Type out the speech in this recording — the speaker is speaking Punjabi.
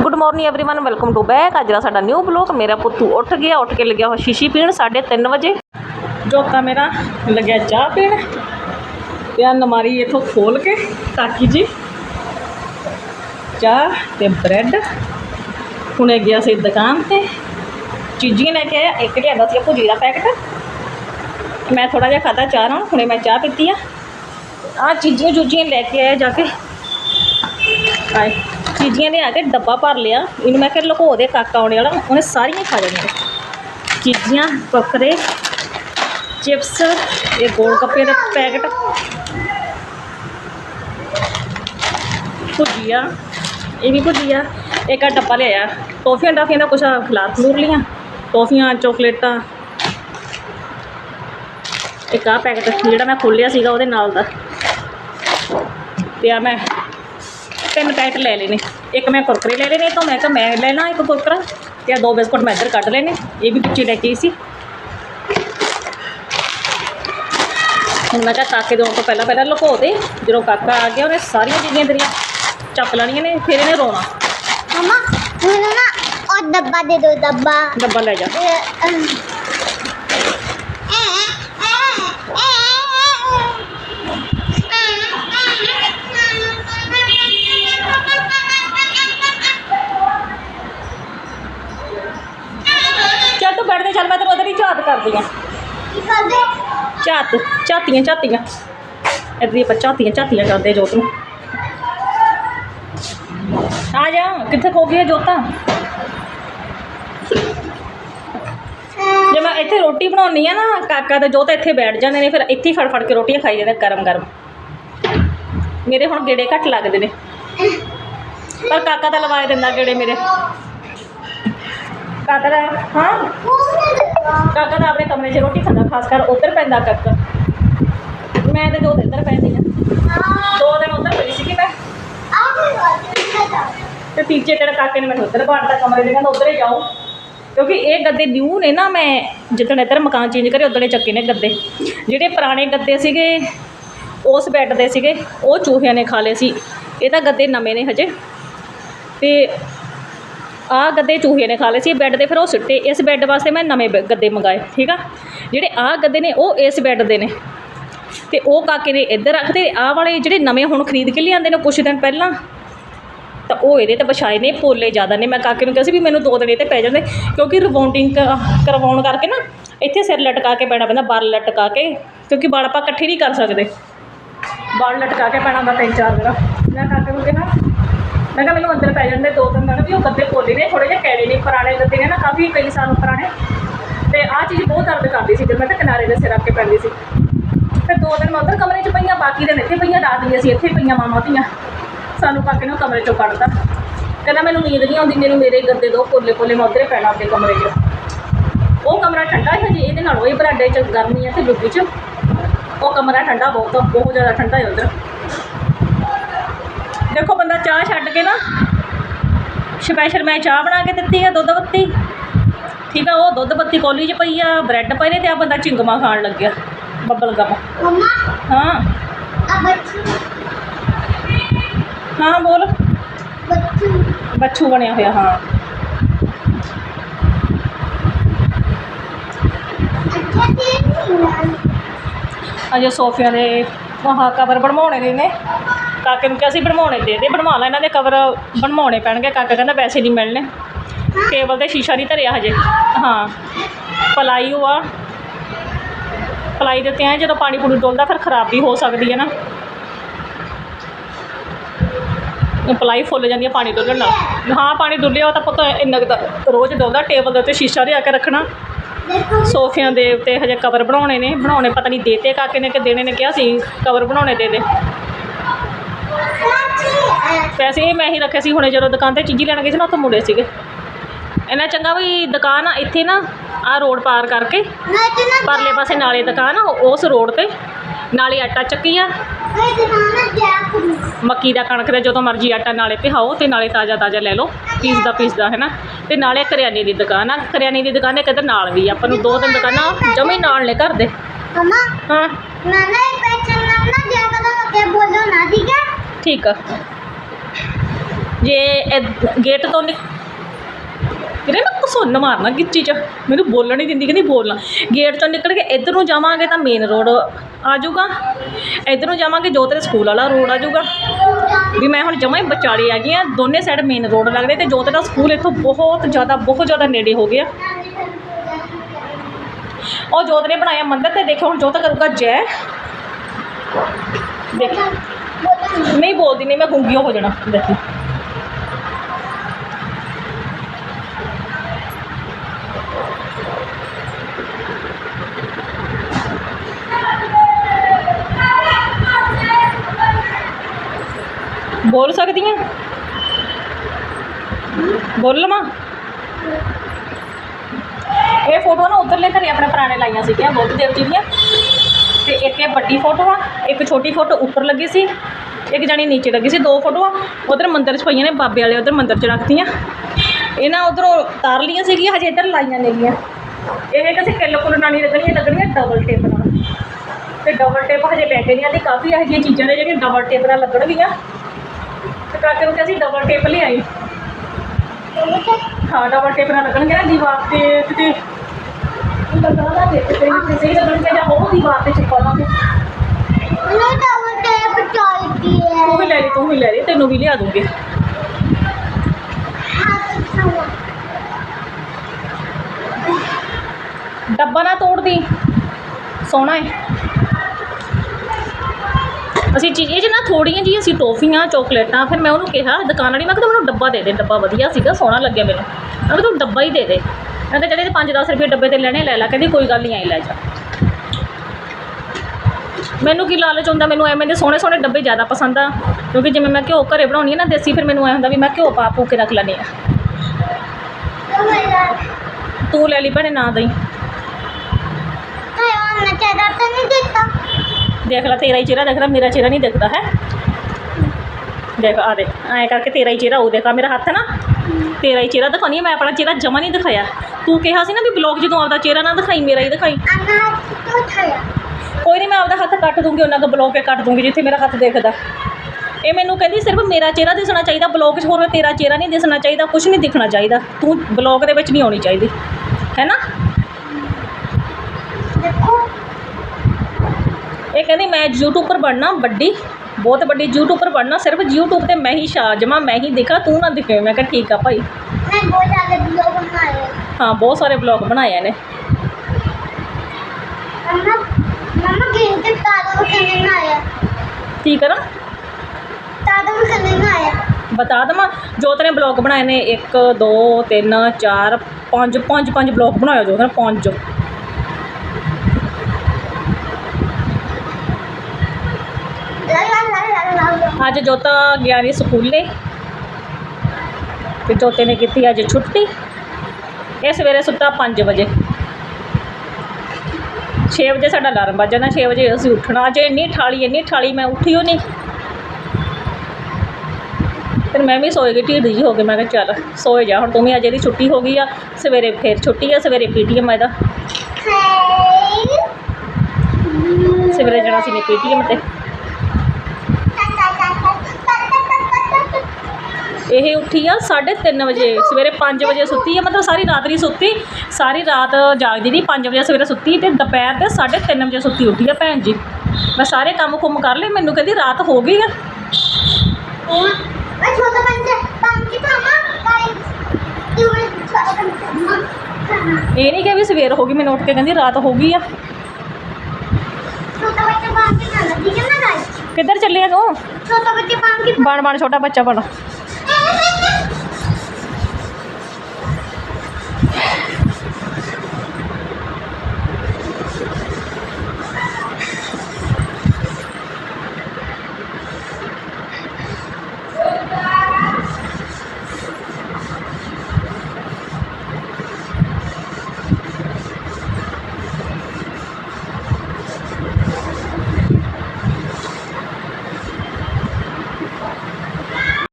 good morning everyone welcome to back ਅੱਜ ਦਾ ਸਾਡਾ ਨਿਊ ਬਲੌਗ ਮੇਰਾ ਪੁੱਤੂ ਉੱਠ ਗਿਆ ਉੱਠ ਕੇ ਲੱਗਿਆ ਹੋ ਸ਼ੀਸ਼ੀ ਪੀਣ 3:30 ਵਜੇ ਜੋਤਾ ਮੇਰਾ ਲੱਗਿਆ ਚਾਹ ਪੀਣ ਤੇ ਆ ਨਮਾਰੀ ਇਥੋਂ ਖੋਲ ਕੇ ਕਾਕੀ ਜੀ ਚਾਹ ਤੇ ਬ੍ਰੈਡ ਹੁਣੇ ਗਿਆ ਸੀ ਦੁਕਾਨ ਤੇ ਚੀਜ਼ੀਆਂ ਲੈ ਕੇ ਆਇਆ ਇੱਕ ਲਿਆਂਦਾ ਸੀ ਭੁਜੀ ਦਾ ਪੈਕਟ ਮੈਂ ਥੋੜਾ ਜਿਹਾ ਖਾਦਾ ਚਾਹ ਨਾਲ ਹੁਣੇ ਮੈਂ ਚਾਹ ਪੀਤੀ ਆ ਆ ਚੀਜ਼ੀਆਂ ਚੂਜ਼ੀਆਂ ਲੈ ਕੇ ਆਇਆ ਜਾ ਕੇ ਆਏ ਚੀਜ਼ੀਆਂ ਲਿਆ ਕੇ ਡੱਬਾ ਭਰ ਲਿਆ। ਇਹਨੂੰ ਮੈਂ ਕਿਹਾ ਲੁਕੋ ਦੇ ਕਾਕਾ ਆਉਣੇ ਵਾਲਾ। ਉਹਨੇ ਸਾਰੀਆਂ ਖਾ ਜਾਣੀਆਂ। ਚੀਜ਼ੀਆਂ, ਬੱਕਰੇ, ਚਿਪਸ, ਇਹ ਗੋਲ ਕੱਪੇ ਦੇ ਪੈਕਟ, ਭੁਜੀਆ, ਇਹ ਵੀ ਭੁਜੀਆ। ਇੱਕ ਆ ਡੱਬਾ ਲਿਆਇਆ। ਟੋਫੀਆਂ ਟਾਫੀਆਂ ਦਾ ਕੁਛ ਖਿਲਾਰ ਖਲੂਰ ਲੀਆਂ। ਟੋਫੀਆਂ, ਚੋਕਲੇਟਾਂ। ਇੱਕ ਆ ਪੈਕਟ, ਜਿਹੜਾ ਮੈਂ ਖੋਲ੍ਹਿਆ ਸੀਗਾ ਉਹਦੇ ਨਾਲ ਦਾ। ਤੇ ਆ ਮੈਂ तीन पैकेट ले लेने एक मैं कुरकरे ले लेने तो मैं क्या मैं लेना एक कुरकरा या दो बिस्कुट मैं इधर कट लेने ये भी पिछले लैके सी हूँ मैं क्या काके दो तो पहला पहला लुको दे जो काका आ गया उन्हें सारिया चीज़ें इधर चप लिया ने फिर इन्हें रोना डब्बा दे दो डब्बा डब्बा ले जाओ कर दिया झात झातियाँ झातियाँ इधरी पर झातियाँ झातियाँ करते जोत आ जा कितने खो गई जोत जब मैं इतने रोटी बनाई है ना काका तो जोत इतने बैठ जाने फिर इतनी फट फट के रोटियाँ खाई जाते गर्म गर्म मेरे हम गेड़े घट लगते ने पर काका तो लवाए दिता गेड़े मेरे काका हाँ ਕਾਕਾ ਤਾਂ ਆਪਣੇ ਕਮਰੇ 'ਚ ਰੋਟੀ ਖਾਂਦਾ, ਖਾਸ ਕਰ ਉੱਧਰ ਪੈਂਦਾ ਕਾਕਾ। ਮੈਂ ਤੇ ਜੋਤ ਇੱਧਰ ਪੈਂਦੀ ਆ। ਦੋ ਦਿਨ ਉੱਧਰ ਪਈ ਸੀਗੀ ਮੈਂ। ਤੇ ਤੀਜੇ ਦਿਨ ਕਾਕੇ ਨੇ ਮੈਨੂੰ ਉੱਧਰ ਬਾੜਤਾ ਕਮਰੇ ਦੇ ਕਹਿੰਦਾ ਉੱਧਰ ਹੀ ਜਾਓ। ਕਿਉਂਕਿ ਇਹ ਗੱਦੇ ਨਿਊ ਨੇ ਨਾ, ਮੈਂ ਜਿੱਦਣ ਇੱਧਰ ਮਕਾਨ ਚੇਂਜ ਕਰੇ ਉਦੋਂ ਚੱਕੇ ਨੇ ਗੱਦੇ। ਜਿਹੜੇ ਪੁਰਾਣੇ ਗੱਦੇ ਸੀਗੇ, ਉਸ ਬੈੱਡ ਦੇ ਸੀਗੇ, ਉਹ ਚੂਹਿਆਂ ਨੇ ਖਾ ਲਏ ਸੀ। ਇਹ ਤਾਂ ਗੱਦੇ ਨਵੇਂ ਨੇ ਹਜੇ। ਤੇ ਆਹ ਗੱਦੇ ਚੂਹੇ ਨੇ ਖਾ ਲਏ ਸੀ ਬੈੱਡ ਦੇ ਫਿਰ ਉਹ ਸਿੱਟੇ, ਇਸ ਬੈੱਡ ਵਾਸਤੇ ਮੈਂ ਨਵੇਂ ਗੱਦੇ ਮੰਗਾਏ, ਠੀਕ ਆ? ਜਿਹੜੇ ਆਹ ਗੱਦੇ ਨੇ, ਉਹ ਇਸ ਬੈੱਡ ਦੇ ਨੇ। ਤੇ ਉਹ ਕਾਕੇ ਨੇ ਇੱਧਰ ਰੱਖਦੇ ਆਹ ਵਾਲੇ ਜਿਹੜੇ ਨਵੇਂ ਹੁਣ ਖਰੀਦ ਕੇ ਲਿਆਂਦੇ ਨੇ ਕੁਛ ਦਿਨ ਪਹਿਲਾਂ, ਤਾਂ ਉਹ ਇਹਦੇ ਤੇ ਵਿਛਾਏ ਨੇ, ਪੋਲੇ ਜ਼ਿਆਦਾ ਨੇ। ਮੈਂ ਕਾਕੇ ਨੂੰ ਕਿਹਾ ਸੀ ਵੀ ਮੈਨੂੰ ਦੋ ਦਿਨ ਇਹ ਤੇ ਪੈ ਜਾਂਦੇ, ਕਿਉਂਕਿ ਰਿਬੌਂਡਿੰਗ ਕਰਵਾਉਣ ਕਰਕੇ ਨਾ, ਇੱਥੇ ਸਿਰ ਲਟਕਾ ਕੇ ਪੈਣਾ ਪੈਂਦਾ, ਬਾਲ ਲਟਕਾ ਕੇ, ਕਿਉਂਕਿ ਬਾਲ ਆਪਾਂ ਇਕੱਠੇ ਨਹੀਂ ਕਰ ਸਕਦੇ। ਬਾਲ ਲਟਕਾ ਕੇ ਪੈਣਾ ਹੁੰਦਾ ਤਿੰਨ ਚਾਰ ਦਿਨ ਮੈਂ ਕਾਕੇ ਨੂੰ ਕਿਹਾ ਮੈਂ ਕਿਹਾ ਮੈਨੂੰ ਅੰਦਰ ਪੈ ਜਾਂਦੇ ਦੋ ਦਿਨ ਮੈਂ ਕਿਹਾ ਵੀ ਉਹ ਗੱਦੇ ਪੋਲੇ ਨੇ ਥੋੜੇ ਜਿਹੇ ਕੈੜੇ ਨੇ, ਪੁਰਾਣੇ ਗੱਦੇ ਨੇ ਨਾ, ਕਾਫੀ ਕਈ ਸਾਲ ਪੁਰਾਣੇ। ਤੇ ਆਹ ਚੀਜ਼ ਬਹੁਤ ਦਰਦ ਕਰਦੀ ਸੀ, ਜਦ ਮੈਂ ਤਾਂ ਕਿਨਾਰੇ ਦੇ ਸਿਰ ਆ ਕੇ ਪੈਂਦੀ ਸੀ। ਫਿਰ ਦੋ ਦਿਨ ਮੈਂ ਉੱਧਰ ਕਮਰੇ 'ਚ ਪਈਆਂ ਬਾਕੀ ਦਿਨ ਇੱਥੇ ਪਈਆਂ ਰਾਤ ਦੀਆਂ ਸੀ ਇੱਥੇ ਪਈਆਂ, ਮਾਮਾ ਧੀਆਂ। ਸਾਨੂੰ ਕਾਕੇ ਨੂੰ ਕਮਰੇ 'ਚੋਂ ਕੱਢਤਾ। ਕਹਿੰਦਾ ਮੈਨੂੰ ਨੀਂਦ ਨਹੀਂ ਆਉਂਦੀ, ਮੈਨੂੰ ਮੇਰੇ ਗੱਦੇ ਦੋ ਪੋਲੇ ਪੋਲੇ ਮੈਂ ਉੱਧਰੇ ਪੈਣਾ ਆਪਣੇ ਕਮਰੇ 'ਚ। ਉਹ ਕਮਰਾ ਠੰਡਾ ਹੈ ਜੀ ਇਹਦੇ ਨਾਲ ਇਹ ਬਰਾਂਡੇ 'ਚ ਗਰਮੀ ਹੈ ਤੇ ਡੁੱਬੀ 'ਚ। ਉਹ ਕਮਰਾ ਠੰਡਾ ਬਹੁਤ ਬਹੁਤ ਜ਼ਿਆਦਾ ਠੰਡਾ ਹੈ ਉੱਧਰ। ਦੇਖੋ ਬੰਦਾ ਚਾਹ ਛੱਡ ਕੇ ਨਾ ਸਪੈਸ਼ਲ ਮੈਂ ਚਾਹ ਬਣਾ ਕੇ ਦਿੱਤੀ ਆ ਦੁੱਧ ਬੱਤੀ। ਠੀਕ ਆ ਉਹ ਦੁੱਧ ਬੱਤੀ ਕੋਲੀ 'ਚ ਪਈ ਆ ਬ੍ਰੈਡ ਪਏ ਨੇ ਤੇ ਆ ਬੰਦਾ ਚਿੰਗਮਾ ਖਾਣ ਲੱਗਿਆ ਬੱਬਲ ਗਮ। ਹਾਂ। ਹਾਂ ਬੋਲ। ਬੱਚੂ। ਬਣਿਆ ਹੋਇਆ ਹਾਂ। ਅਜੇ ਸੋਫਿਆਂ ਦੇ ਆਹ ਕਵਰ ਬਣਵਾਉਣੇ ਨੇ ਕਾਕੇ ਨੂੰ ਕਿਹਾ ਸੀ ਬਣਵਾਉਣੇ ਦੇ ਦੇ, ਬਣਵਾ ਲੈ, ਇਹਨਾਂ ਦੇ ਕਵਰ ਬਣਵਾਉਣੇ ਪੈਣਗੇ, ਕਾਕਾ ਕਹਿੰਦਾ ਪੈਸੇ ਨਹੀਂ ਮਿਲਣੇ। ਟੇਬਲ ਤੇ ਸ਼ੀਸ਼ਾ ਨਹੀਂ ਧਰਿਆ ਹਜੇ। ਹਾਂ, ਪਲਾਈ ਹੋਆ ਪਲਾਈ ਦਿੱਤੇ ਆ ਜਦੋਂ ਪਾਣੀ ਪੂਣੀ ਡੋਲਦਾ, ਫਿਰ ਖਰਾਬ ਵੀ ਹੋ ਸਕਦੀ ਹੈ ਨਾ। ਪਲਾਈ ਫੁੱਲ ਜਾਂਦੀ ਹੈ ਪਾਣੀ ਡੋਲਣ ਨਾਲ। ਹਾਂ, ਪਾਣੀ ਡੁੱਲਿਆ ਤਾਂ ਪਤਾ ਇੰਨਾ ਕਿ ਰੋਜ਼ ਡੋਲਦਾ, ਟੇਬਲ ਦੇ ਉੱਤੇ ਸ਼ੀਸ਼ਾ ਲਿਆ ਕੇ ਰੱਖਣਾ। ਸੋਫਿਆਂ ਦੇ ਉੱਤੇ ਹਜੇ ਕਵਰ ਬਣਾਉਣੇ ਨੇ, ਬਣਾਉਣੇ ਪਤਾ ਨਹੀਂ ਦੇਤੇ ਕਾਕੇ ਨੇ ਕਿ ਦੇਣੇ ਨੇ, ਕਿਹਾ ਸੀ ਕਵਰ ਬਣਾਉਣੇ ਦੇ ਦੇ। ਪੈਸੇ ਇਹ ਮੈਂ ਹੀ ਰੱਖੇ ਸੀ ਹੁਣੇ ਜਦੋਂ ਦੁਕਾਨ ਤੇ ਚੀਜ਼ੀ ਲੈਣ ਗਏ ਸੀ ਨਾ ਉੱਥੋਂ ਮੁੜੇ ਸੀਗੇ। ਇਹਨਾਂ ਚੰਗਾ ਵੀ ਦੁਕਾਨ ਆ ਇੱਥੇ ਨਾ ਆ ਰੋਡ ਪਾਰ ਕਰਕੇ ਪਰਲੇ ਪਾਸੇ ਨਾਲੇ ਦੁਕਾਨ ਆ ਉਸ ਰੋਡ ਤੇ ਨਾਲੇ ਆਟਾ ਚੱਕੀ ਆ ਮੱਕੀ ਦਾ ਕਣਕ ਦਾ ਜਦੋਂ ਮਰਜ਼ੀ ਆਟਾ ਨਾਲੇ ਪਿਹਾਓ ਤੇ ਨਾਲੇ ਤਾਜ਼ਾ ਤਾਜ਼ਾ ਲੈ ਲਓ ਪੀਸ ਦਾ ਪੀਸ ਦਾ ਹੈਨਾ। ਤੇ ਨਾਲੇ ਕਰਿਆਨੇ ਦੀ ਦੁਕਾਨ ਆ ਕਰਿਆਨੇ ਦੀ ਦੁਕਾਨ ਇੱਕ ਇੱਧਰ ਨਾਲ ਵੀ ਆ, ਆਪਾਂ ਨੂੰ ਦੋ ਤਿੰਨ ਦੁਕਾਨਾਂ ਜਮੇ ਨਾਲ ਨੇ ਘਰ ਦੇ। ਹਾਂ ਮੈਂ ਨਾ ਇੱਕ ਪੈਚਨ ਨਾ ਨਾ ਜ਼ਿਆਦਾ ਬੋਲੋ ਨਾ ਠੀਕ ਹੈ। ਠੀਕ ਆ। ਜੇ ਗੇਟ ਤੋਂ ਨਿਕ ਕਿਰੇ ਨਾ ਕੁਸੁੰਨ ਮਾਰਨਾ ਗਿੱਚੀ ਚ। ਮੈਨੂੰ ਬੋਲਣ ਨਹੀਂ ਦਿੰਦੀ, ਕਹਿੰਦੀ ਬੋਲਣਾ। ਗੇਟ ਤੋਂ ਨਿਕਲ ਕੇ ਇੱਧਰ ਨੂੰ ਜਾਵਾਂਗੇ ਤਾਂ ਮੇਨ ਰੋਡ ਆ ਜਾਊਗਾ। ਇੱਧਰ ਨੂੰ ਜਾਵਾਂਗੇ ਜੋ ਸਕੂਲ ਵਾਲਾ ਰੋਡ ਆ ਜਾਊਗਾ। ਵੀ ਮੈਂ ਹੁਣ ਜਮਾਂ ਹੀ ਵਿਚਾਲੇ ਆ ਗਈ ਆ, ਦੋਨੇ ਸਾਈਡ ਮੇਨ ਰੋਡ ਲੱਗਦੇ ਤੇ ਜੋਤਰਾ ਸਕੂਲ ਇੱਥੋਂ ਬਹੁਤ ਜ਼ਿਆਦਾ ਬਹੁਤ ਜ਼ਿਆਦਾ ਨੇੜੇ ਹੋ ਗਿਆ। ਉਹ ਜੋਤ ਨੇ ਬਣਾਇਆ ਮੰਦਰ ਤੇ ਦੇਖੋ ਹੁਣ ਜੋਤ ਕਰੂਗਾ ਜੈ। ਦੇਖ। ਨਹੀਂ ਬੋਲਦੀ, ਨਹੀਂ ਮੈਂ ਗੁੰਗੀ ਹੋ ਜਾਣਾ, ਦੇਖੀ। ਬੋਲ ਸਕਦੀ ਆ ਬੋਲ ਲਵਾਂ? ਇਹ ਫੋਟੋ ਨਾ ਉਧਰਲੇ ਘਰੇ ਆਪਣੇ ਪੁਰਾਣੇ ਲਾਈਆਂ ਸੀਗੀਆਂ, ਬੁੱਧ ਦੇਵ ਜੀ ਦੀਆਂ। ਤੇ ਇੱਕ ਇਹ ਵੱਡੀ ਫੋਟੋ ਆ, ਇੱਕ ਛੋਟੀ ਫੋਟੋ ਉੱਪਰ ਲੱਗੀ ਸੀ, ਇੱਕ ਜਾਣੀ ਨੀਚੇ ਲੱਗੀ ਸੀ, ਦੋ ਫੋਟੋਆਂ। ਉਧਰ ਮੰਦਰ 'ਚ ਪਈਆਂ ਨੇ, ਬਾਬੇ ਵਾਲੇ ਉਧਰ ਮੰਦਰ 'ਚ ਰੱਖਤੀਆਂ। ਇਹ ਨਾ ਉਧਰੋਂ ਤਾਰ ਲੀਆਂ ਸੀਗੀਆਂ, ਹਜੇ ਇੱਧਰ ਲਾਈਆਂ ਨੇਗੀਆਂ ਇਹ ਕਿਸੇ ਕਿੱਲ ਕੁੱਲ ਨਾਲ ਨਹੀਂ ਲੱਗਣੀਆਂ ਲੱਗਣੀਆਂ ਡਬਲ ਟੇਪ ਨਾਲ। ਤੇ ਡਬਲ ਟੇਪ ਹਜੇ ਬੈਠੇ ਕੇ ਨਹੀਂ ਆਂਦੀ ਕਾਫੀ ਇਹੋ ਜਿਹੀਆਂ ਚੀਜ਼ਾਂ ਨੇ ਜਿਹੜੀਆਂ ਡਬਲ ਟੇਪ ਨਾਲ ਲੱਗਣਗੀਆਂ। ਤੇ ਕਾਕੇ ਨੂੰ ਕਿਹਾ ਸੀ ਡਬਲ ਟੇਪ ਲਿਆਈ। ਹਾਂ ਡਬਲ ਟੇਪ ਨਾਲ ਲੱਗਣਗੇ ਨਾ ਦੀਵਾਰ ਤੇ ਕਿਤੇ ਲੱਗਣਾ ਦੇ ਤੇ ਸਹੀ ਲੱਗਣਗੇ ਜਾਂ ਉਹ ਦੀਵਾਰ ਤੇ ਚਿਪਕਾ ਦਾਂਗੇ ਨਹੀਂ ਤਾਂ ਉਹ ਟੇਪ ਚਾਹੀਦੀ ਹੈ। ਤੂੰ ਵੀ ਲੈ ਲਈ ਤੂੰ ਵੀ ਲੈ ਲਈ ਤੈਨੂੰ ਵੀ ਲਿਆ ਦੂੰਗੀ। ਡੱਬਾ ਨਾ ਤੋੜਦੀ। ਸੋਹਣਾ ਹੈ। ਅਸੀਂ ਚੀਜ਼ ਇਹ 'ਚ ਨਾ ਥੋੜੀਆਂ ਜਿਹੀਆਂ ਅਸੀਂ ਟੋਫੀਆਂ ਚੋਕਲੇਟਾਂ ਫਿਰ ਮੈਂ ਉਹਨੂੰ ਕਿਹਾ ਦੁਕਾਨ ਵਾਲੀ ਮੈਂ ਕਿਹਾ ਤੂੰ ਮੈਨੂੰ ਡੱਬਾ ਦੇ ਦੇ ਡੱਬਾ ਵਧੀਆ ਸੀਗਾ ਸੋਹਣਾ ਲੱਗਿਆ ਮੈਨੂੰ ਮੈਂ ਕਿਹਾ ਤੂੰ ਡੱਬਾ ਹੀ ਦੇ ਦੇ ਮੈਂ ਕਿਹਾ ਜਿਹੜੇ 5-10 ਰੁਪਏ ਡੱਬੇ ਤੇ ਲੈਣੇ ਲੈ ਲੈ ਕਹਿੰਦੀ ਕੋਈ ਗੱਲ ਨਹੀਂ ਆਈ ਲੈ ਜਾ ਮੈਨੂੰ ਕੀ ਲਾਲਚ ਹੁੰਦਾ ਮੈਨੂੰ ਐਵੇਂ ਦੇ ਸੋਹਣੇ ਸੋਹਣੇ ਡੱਬੇ ਜ਼ਿਆਦਾ ਪਸੰਦ ਆ ਕਿਉਂਕਿ ਜਿਵੇਂ ਮੈਂ ਘਿਓ ਘਰੇ ਬਣਾਉਣੀ ਹੈ ਨਾ ਦੇਸੀ ਫਿਰ ਮੈਨੂੰ ਐ ਹੁੰਦਾ ਵੀ ਮੈਂ ਘਿਓ ਪਾ ਪੂ ਕੇ ਰੱਖ ਲੈਂਦੀ ਆ ਤੂੰ ਲੈ ਲਈ ਭੈਣੇ ਨਾ ਦਈ ਮੈਂ ਚਾਹਦਾ ਤਾਂ ਨਹੀਂ ਦਿੱਤਾ ਦੇਖ ਲੈ, ਤੇਰਾ ਹੀ ਚਿਹਰਾ ਦੇਖ ਲੈ, ਮੇਰਾ ਚਿਹਰਾ ਨਹੀਂ ਦਿਖਦਾ, ਹੈ। ਦੇਖ, ਆ ਦੇ, ਐਂ ਕਰਕੇ ਤੇਰਾ ਹੀ ਚਿਹਰਾ ਉਹ ਦੇਖਾ ਮੇਰਾ ਹੱਥ ਨਾ। ਤੇਰਾ ਹੀ ਚਿਹਰਾ ਦਿਖਾਉਣੀ ਮੈਂ ਆਪਣਾ ਚਿਹਰਾ ਜਮਾ ਨਹੀਂ ਦਿਖਾਇਆ। ਤੂੰ ਕਿਹਾ ਸੀ ਨਾ ਵੀ ਬਲੌਗ ਜਦੋਂ ਆਪਦਾ ਚਿਹਰਾ ਨਾ ਦਿਖਾਈ, ਮੇਰਾ ਹੀ ਦਿਖਾਈ। ਕੋਈ ਨਹੀਂ, ਮੈਂ ਆਪਦਾ ਹੱਥ ਕੱਟ ਦੂੰਗੀ, ਉਹਨਾਂ ਦਾ ਬਲੌਗ ਕੇ ਕੱਟ ਦੂੰਗੀ, ਜਿੱਥੇ ਮੇਰਾ ਹੱਥ ਦੇਖਦਾ। ਇਹ ਮੈਨੂੰ ਕਹਿੰਦੀ ਸਿਰਫ ਮੇਰਾ ਚਿਹਰਾ ਦਿਸਣਾ ਚਾਹੀਦਾ, ਬਲੌਗ 'ਚ ਹੋਰ ਤੇਰਾ ਚਿਹਰਾ ਨਹੀਂ ਦਿਸਣਾ ਚਾਹੀਦਾ ਕੁਝ ਨਹੀਂ ਦਿਖਣਾ ਚਾਹੀਦਾ। ਤੂੰ ਬਲੌਗ ਦੇ ਵਿੱਚ ਨਹੀਂ ਆਉਣੀ ਚਾਹੀਦੀ, ਹੈ ਨਾ ਦੇਖੋ ਇਹ ਕਹਿੰਦੀ ਮੈਂ ਯੂਟਿਊਬਰ ਬਣਨਾ ਵੱਡੀ ਬਹੁਤ ਵੱਡੀ ਯੂਟਿਊਬਰ ਬਣਨਾ ਸਿਰਫ YouTube ਤੇ ਮੈਂ ਹੀ ਸ਼ਾ ਜਮਾ ਮੈਂ ਹੀ ਦਿਖਾ ਤੂੰ ਨਾ ਦਿਖੇ। ਮੈਂ ਕਿਹਾ ਠੀਕ ਆ ਭਾਈ। ਮੈਂ ਬਹੁਤ ਜ਼ਿਆਦਾ ਬਲੌਗ ਬਣਾਏ ਹਾਂ ਬਹੁਤ ਸਾਰੇ ਬਲੌਗ ਬਣਾਏ ਨੇ ਮਮਾ ਮਮਾ ਗੇਮ ਤੇ ਆਇਆ ਕੀ ਕਰਾਂ? ਆਇਆ ਬਤਾ ਦਵਾਂ। ਜੋਤ ਨੇ ਬਲੌਗ ਬਣਾਏ ਨੇ 1 2 3 4 5 5 5 ਬਲੌਗ ਬਣਾਇਆ ਜੋਤ ਨੇ 5 ਲਾ ਲਾ ਲਾ ਲਾ ਲਾ ਅੱਜ ਜੋਤਾ ਗਿਆ ਨਹੀਂ ਸਕੂਲੇ। ਤੇ ਜੋਤੇ ਨੇ ਕੀਤੀ ਅੱਜ ਛੁੱਟੀ। ਇਹ ਸਵੇਰੇ ਸੁੱਤਾ 5 ਵਜੇ। 6 ਵਜੇ ਸਾਡਾ ਅਲਾਰਮ ਵੱਜ ਜਾਣਾ 6 ਵਜੇ ਅਸੀਂ ਉੱਠਣਾ। ਅੱਜ ਇੰਨੀ ਠਾਲੀ ਇੰਨੀ ਠਾਲੀ ਮੈਂ ਉੱਠੀ ਓ ਨਹੀਂ ਫਿਰ ਮੈਂ ਵੀ ਸੋਏ ਗਈ ਢੀਡ ਜੀ ਹੋ ਗਈ। ਮੈਂ ਕਿਹਾ ਚੱਲ ਸੋਏ ਜਾ ਹੁਣ ਤੂੰ ਵੀ ਅੱਜ ਇਹਦੀ ਛੁੱਟੀ ਹੋ ਗਈ ਆ। ਸਵੇਰੇ ਫਿਰ ਛੁੱਟੀ ਆ ਸਵੇਰੇ ਪੀਟੀਐਮ ਇਹਦਾ। ਸਵੇਰੇ ਜਾਣਾ ਸੀ ਨੇ ਪੀਟੀਐਮ ਤੇ। ਇਹ ਉੱਠੀ ਆ 3:30 ਵਜੇ ਸਵੇਰੇ 5 ਵਜੇ ਸੁੱਤੀ ਆ ਮਤਲਬ ਸਾਰੀ ਰਾਤ ਨਹੀਂ ਸੁੱਤੀ ਸਾਰੀ ਰਾਤ ਜਾਗਦੀ ਰਹੀ 5 ਵਜੇ ਸਵੇਰੇ ਸੁੱਤੀ ਤੇ ਦੁਪਹਿਰ ਦੇ 3:30 ਵਜੇ ਸੁੱਤੀ ਉੱਠੀ ਆ ਭੈਣ ਜੀ। ਮੈਂ ਸਾਰੇ ਕੰਮ ਕੁੰਮ ਕਰ ਲਏ ਮੈਨੂੰ ਕਹਿੰਦੀ ਰਾਤ ਹੋ ਗਈ ਆ। ਇਹ ਨਹੀਂ ਕਿ ਵੀ ਸਵੇਰ ਹੋ ਗਈ ਮੈਨੂੰ ਉੱਠ ਕੇ ਕਹਿੰਦੀ ਰਾਤ ਹੋ ਗਈ ਆ। ਕਿੱਧਰ ਚੱਲੇ ਆ ਤੂੰ? ਛੋਟਾ ਬੱਚਾ ਬਣ ਬਣ ਛੋਟਾ ਬੱਚਾ ਬਣ